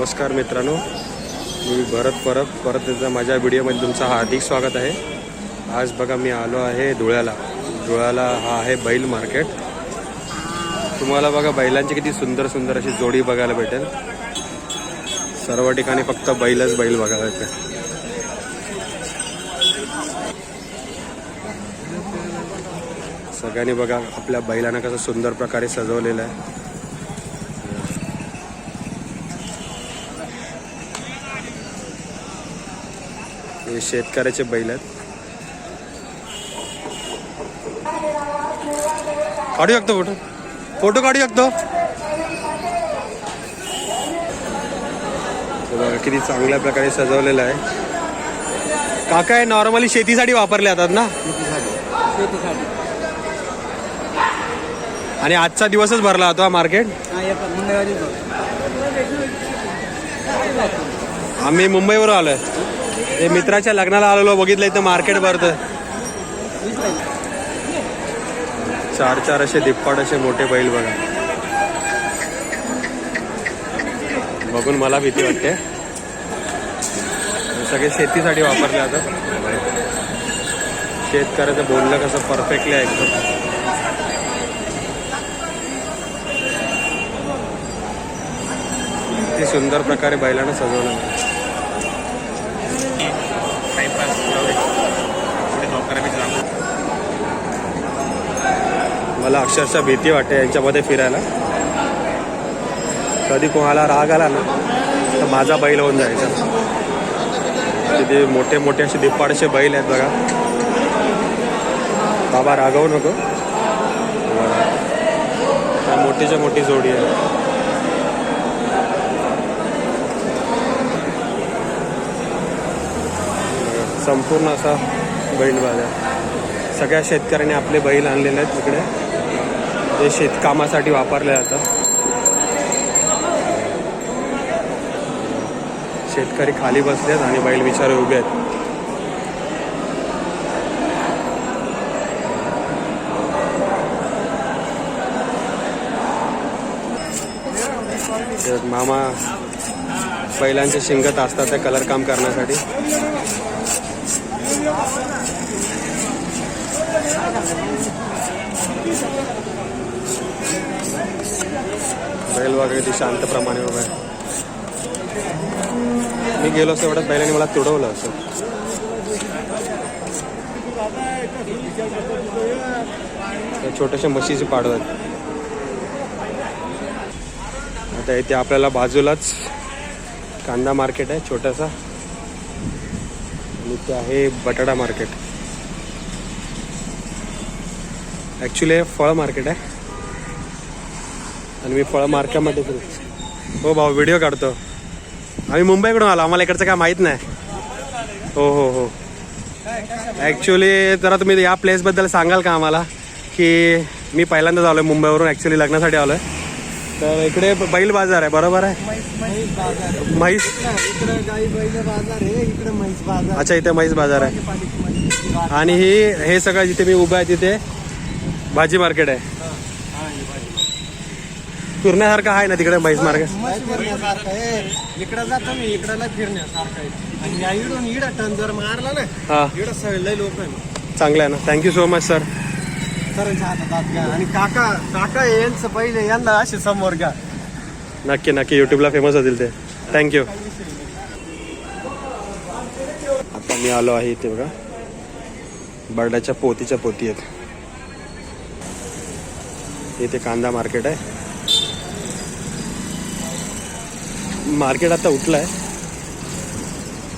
नमस्कार मित्रांनो. मी भरत परत परत एकदा माझ्या व्हिडिओमध्ये तुमचं हार्दिक स्वागत आहे. आज बघा मी आलो आहे धुळ्याला. धुळ्याला हा आहे बैल मार्केट. तुम्हाला बघा बैलांची किती सुंदर सुंदर अशी जोडी बघायला भेटेल. सर्व ठिकाणी फक्त बैलच बैल बघायला भेटेल सगळ्यांनी बघा आपल्या बैलांना कसं सुंदर प्रकारे सजवलेलं आहे. हे शेतकऱ्याचे बैल आहेत. काढू शकतो फोटो? फोटो काढू शकतो? किती चांगल्या प्रकारे सजवलेलं आहे. काका हे नॉर्मली शेतीसाठी वापरले जातात ना? शेतीसाठी आणि आजचा दिवसच भरला होता मार्केट हा आम्ही मुंबईवरून आलोय. ते मित्राच्या लग्नाला आलेलो बघितलं इथं मार्केट भरतं चार चार असे दिप्पाट असे मोठे बैल बघा. बघून मला भीती वाटते. सगळे शेतीसाठी वापरले जातात शेतकऱ्याचं बोललं कसं परफेक्टली आहे एकदम. सुंदर प्रकारे बैलांना सजवलं आहे. मला अक्षरशः भीती वाटते यांच्यामध्ये फिरायला. कधी कोणाला राग आला ना तर माझा बैल होऊन जायचा. तिथे मोठे मोठे असे दिप्पाडचे बैल आहेत बघा. बाबा रागवू नको. मोठीच्या मोठी जोडी आहे. संपूर्ण असा बैल बाजार सगळ्या शेतकऱ्यांनी आपले बैल आणलेले आहेत तिकडे ते शेतकामासाठी वापरले जातात. शेतकरी खाली बसले आहेत आणि बैल बिचारे उभे आहेत. मामा बैलांचे शिंगत असतात ते कलर काम करण्यासाठी. अगदी वगैरे शांतप्रमाणे उभा आहे. मी गेलो असतो एवढ्यात बैलाने मला तुडवलं असं. छोट्याशा म्हशीचे पाडवत आहेत. आता इथे आपल्याला बाजूलाच कांदा मार्केट आहे छोटासा. आणि ते आहे बटाटा मार्केट. ॲक्च्युली हे फळ मार्केट आहे. आणि मी फळ मार्केटमध्ये फिरतो. हो भाऊ व्हिडिओ काढतो. आम्ही मुंबईकडून आलो आम्हाला इकडचं काय माहीत नाही. हो हो हो. ॲक्च्युली जरा तुम्ही या प्लेसबद्दल सांगाल का आम्हाला? की मी पहिल्यांदाच आलो आहे मुंबईवरून ॲक्च्युली लग्नासाठी आलो आहे तर इकडे बैल बाजार आहे बरोबर आहे? म्हैस बाजार. म्हैस? इकडे गाई बैल बाजार आहे इकडे म्हैस बाजार. अच्छा इथे म्हैस बाजार आहे. आणि ही हे सगळं जिथे मी उभा आहे तिथे भाजी मार्केट आहे. फिरण्यासारखं आहे ना तिकडे म्हैस म्हैस फिरण्यासारखं आहे. इकडे जातो मी इकडे फिरण्यासारखं आहे. आणि या इडून इड टन जर मारला ना हां. इकडं सगळे लोक आहे चांगलं आहे ना. थँक्यू सो मच सर सरांच्या हातात हात घ्या. आणि काका काका यांचं पहिले यांना असे समोर घ्या. नक्की नक्की. यूट्यूबला फेमस होतील ते. थँक्यू आता मी आलो आहे इथे बघा. बर्डाच्या पोतीच्या पोती आहेत. इथे कांदा मार्केट आहे. मार्केट आता उठलं आहे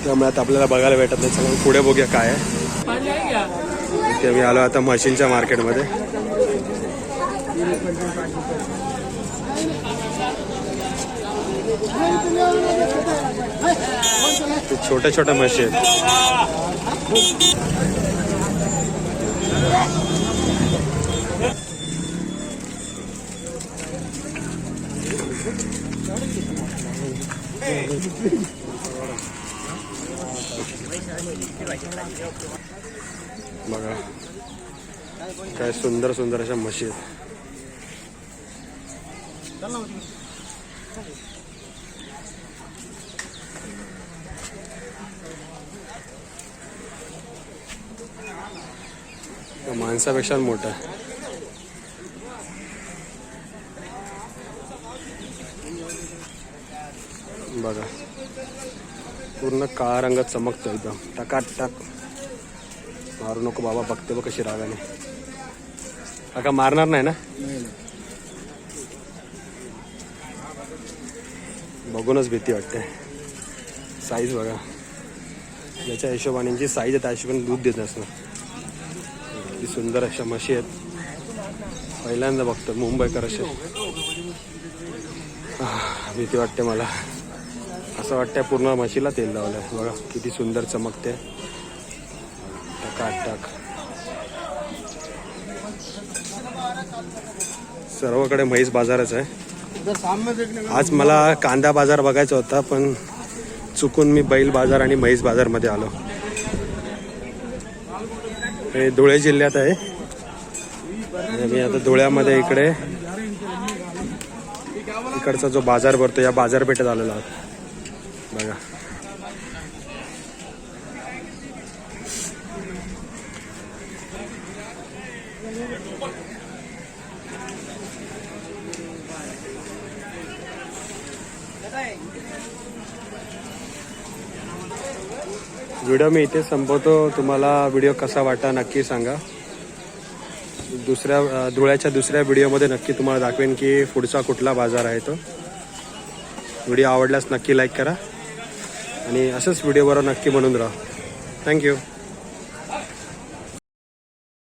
त्यामुळे आता आपल्याला बघायला भेटत नाही. चला पुढे बघूया काय आहे. इथे मी आलो आता मशीनच्या मार्केटमध्ये. छोट्या छोट्या मशीन. बघा. काय सुंदर सुंदर अशा म्हशी आहेत. माणसापेक्षा मोठा. बघा. पूर्ण काळा रंग चमकतो एकदम. टकाट टाक मारू नको बाबा बघते बघ कशी रागाने. काका मारणार नाही ना? बघूनच भीती वाटते. साईज बघा. ज्याच्या हिशोबाने जी साईज आहे त्या हिशोबाने दूध देत असणार. ती सुंदर अशा म्हशी आहेत. पहिल्यांदा बघतो मुंबईकर असे. भीती वाटते मला. असं वाटतंय पूर्ण म्हशीला तेल लावलंय. बघा किती सुंदर चमकते टाक टाक. सर्वकडे म्हैस बाजारच आहे. आज मला कांदा बाजार बघायचा होता पण चुकून मी बैल बाजार आणि म्हैस बाजारमध्ये आलो. हे धुळे जिल्ह्यात आहे. आणि मी आता धुळ्यामध्ये इकडे इकडचा जो बाजार भरतो या बाजारपेठेत आलेला आहोत. बघा व्हिडिओ मी इथे संपवतो. तुम्हाला व्हिडिओ कसा वाटला नक्की सांगा. दुसऱ्या धुळ्याच्या दुसऱ्या व्हिडिओमध्ये नक्की तुम्हाला दाखवेन की पुढचा कुठला बाजार आहे तो. व्हिडिओ आवडल्यास नक्की लाईक करा. आणि असंच व्हिडिओबरोबर नक्की बनून राहा. थँक्यू